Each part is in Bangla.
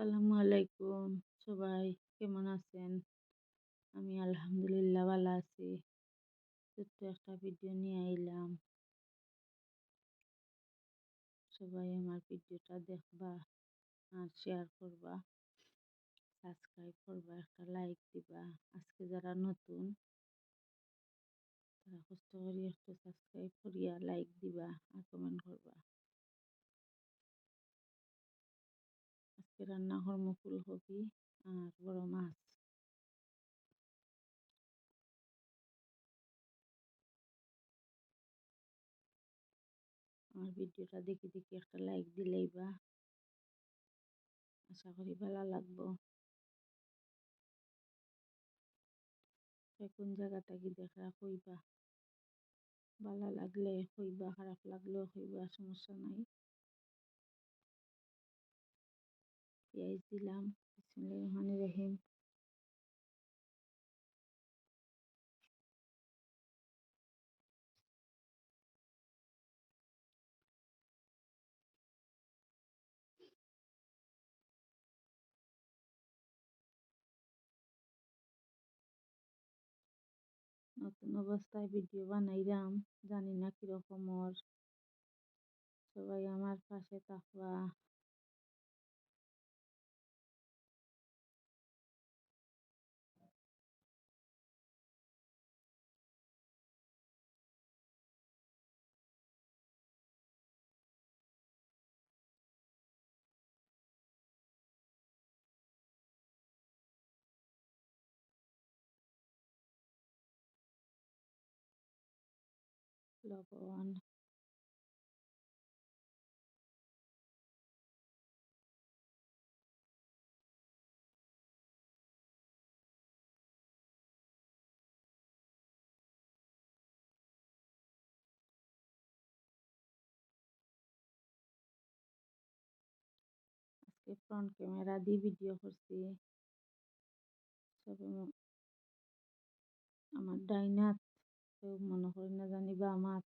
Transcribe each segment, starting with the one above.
আসসালামু আলাইকুম। সবাই কেমন আছেন? আমি আলহামদুলিল্লাহ ভালো আছি। ছোট্ট একটা ভিডিও নিয়ে আইলাম। সবাই আমার ভিডিওটা দেখবা আর শেয়ার করবা। সাবস্ক্রাইব করবা, একটা লাইক দিবা। আজকে যারা নতুন, তারা কষ্ট করি একটু সাবস্ক্রাইব করিয়া লাইক দিবা আর কমেন্ট করবা। আজকে রান্না করব ফুলকপি আর বড় মাছ। আমার ভিডিওটা দেখি দেখি একটা লাইক দিলেই বা আশা করি ভালো লাগবো। কোন জায়গাটা কি দেখা কইবা ভালো লাগলে কইবা খারাপ লাগলেও কইবা সমস্যা নাই। পেঁয়াজ দিলাম রহমান রহিম নতুন অবস্থায় ভিডিও বানাইলাম, জানি না কীরকম ওর। সবাই আমার পাশে থাকবা। লবণ আজকে ফ্রন্ট ক্যামেরা দিয়ে ভিডিও করছি। সবে আমার ডাইনাত কেউ মনে করি না জানি বা আমার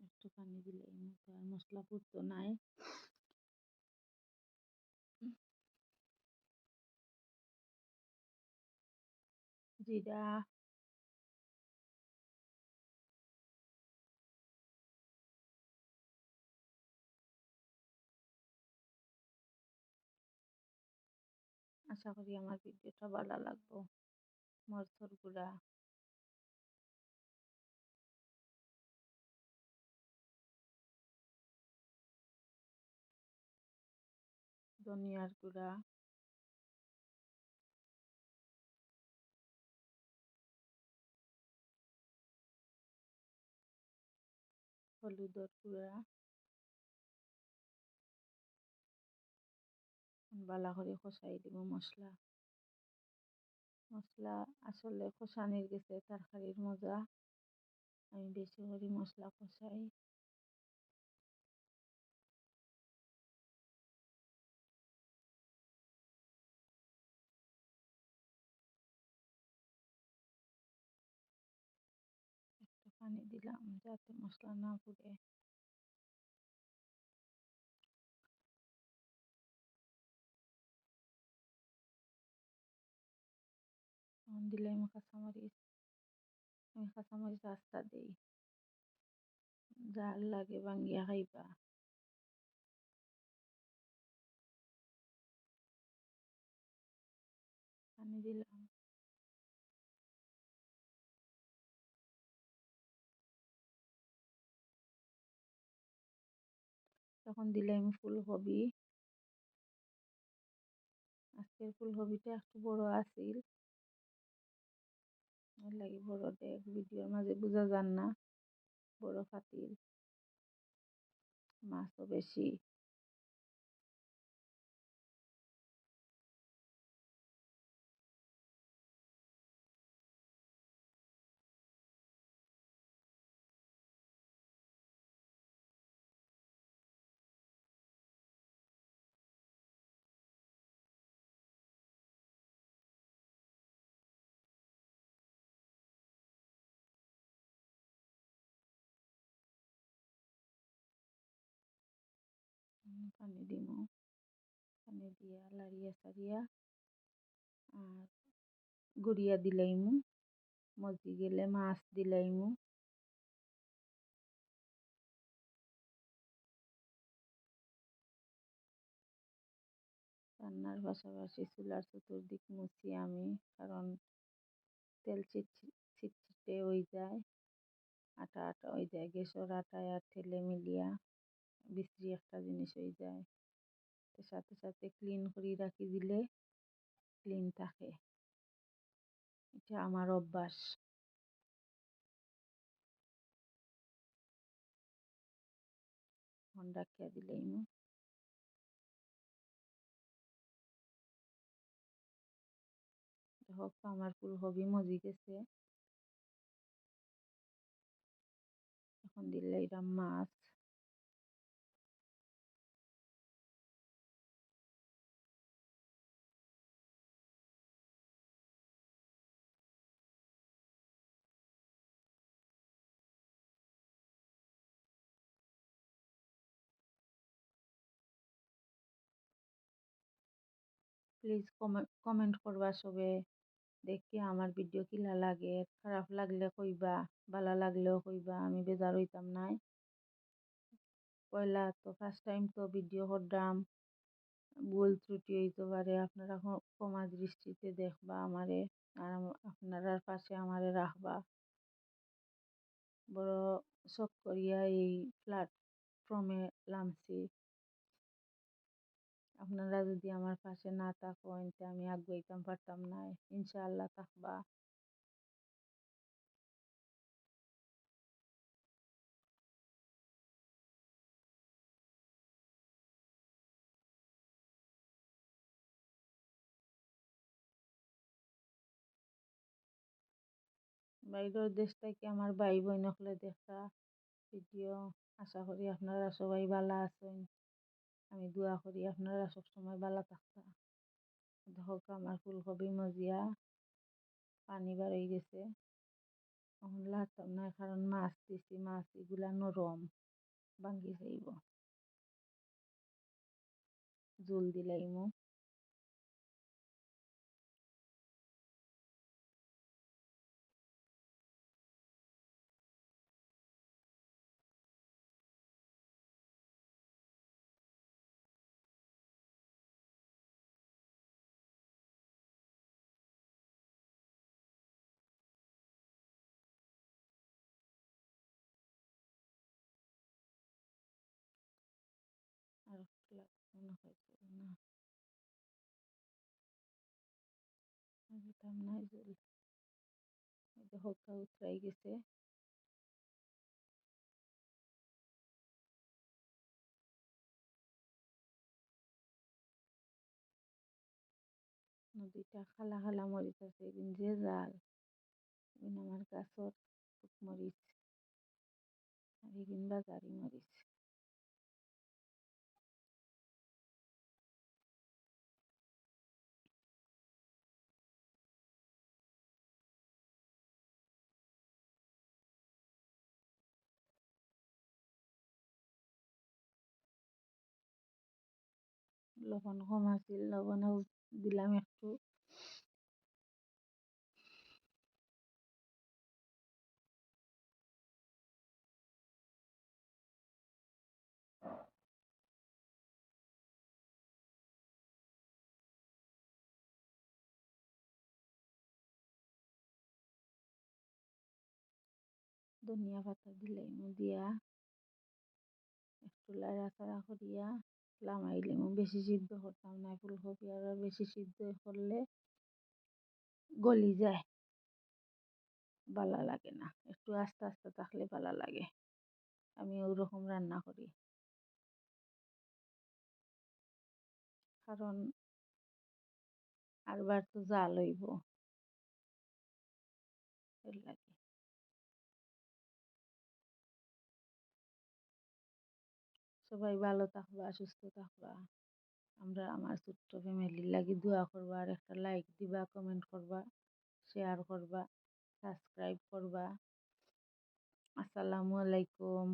একটু পানি দিলে আর মশলা পুরতো নাই। জিরা আশা করি আমার ভিডিওটা ভালো লাগবো। মরচর গুঁড়া। ধনিয়ার গুঁড়া। হলুদের গুঁড়া। বালা করে কষাই দিব মশলা। মশলা আসলে কষানির গেছে, তরকারির মজা। আমি বেশি করে মশলা কষাই পানি দিলাম যাতে মশলা না পুড়ে। দিলাম কাঁচামরিচ, আমি কাঁচামরিচ আস্তা দিই। জাল লাগে ভাঙ্গিয়া খাইবা। পানি দিলাম। তখন দিলাম ফুলকপি। আজকের ফুলকপিটা একটু বড় আছিল। লাগে বড় দেখ ভিডিওর মাঝে বোঝা যান না বড় পাতিল মাছও বেশি। পানি দিমু পানি দিয়া লাড়িয়া সারিয়া আর গড়িয়া দিলাইমু মজি গেলে মাছ দিলাইমু রান্নার পাশাপাশি চুলার চতুর্দিক মুছি আমি কারণ তেল ছিটছিটে হয়ে যায় আটা আটা হয়ে যায় গ্যাসের আটায় আর তেলে মিলিয়া বিশ্রী একটা জিনিস হয়ে যায়। সাথে সাথে ক্লিন করে রাখি দিলে ক্লিন থাকে। এটা আমার অভ্যাস। এখন ডাকিয়া দিলাইমু হোক, আমার হবি মজি গেছে। এখন দিলে এটা মাছ। প্লিজ কমেন্ট করবা সবে দেখি আমার ভিডিও কিলা লাগে, খারাপ লাগলে কইবা, ভালো লাগলেও কইবা, আমি বেজার হইতাম নাই। পয়লা তো ফার্স্ট টাইম তো ভিডিও করলাম ভুল ত্রুটি হইতে পারে, আপনারা ক্ষমা দৃষ্টিতে দেখবা আমারে, আর আপনারা পাশে আমারে রাখবা। বড় শখ করিয়া এই প্ল্যাটফর্মে নামছি আপনারা যদি আমার পাশে না থাকেন, তে আমি আগাইতাম পারতাম না। ইনশাআল্লাহ থাকবা। বাইরের দেশ থেকে আমার ভাই বোন হলে দেখা? ভিডিও আশা করি আপনারা সবাই ভালো আছেন। আমি দোয়া করি, আপনারা সবসময় ভালো থাকতা দেখো, আমার ফুলকপি মজিয়া পানি বার হয়ে গেছে। এখন লাগতাম না, কারণ মাছ দিছি, মাছ এগুলা নরম, ভাঙ্গি যাইব। জল দিলাইমু। না। দিতাম না জল। হোকা উতরাই গেছে। নদীটা খালা খালা মরিচ আছে, এদিন যে জাল, এদিন আমার গাছত মরিচ, আর এদিন বাজারি মরিচ। লবণ কম আছিল লবণও দিলাম একটু ধনিয়া পাতা দিলাম দিয়া। একটু লাড়াচাড়া করিয়া লামাইলাম বেশি সিদ্ধ করতাম না, ফুলকপি আর বেশি সিদ্ধ করলে গলি যায়। ভালো লাগে না, একটু আস্তে আস্তে থাকলে ভালো লাগে। আমি ওরকম রান্না করি। কারণ আরবার তো জাল হইব। সবাই ভালো থাকবা, সুস্থ থাকবা। আমরা আমার ছোট্ট ফ্যামিলির লাগি দোয়া করবা, আর একটা লাইক দিবা কমেন্ট করবা শেয়ার করবা সাবস্ক্রাইব করবা। আসসালামু আলাইকুম।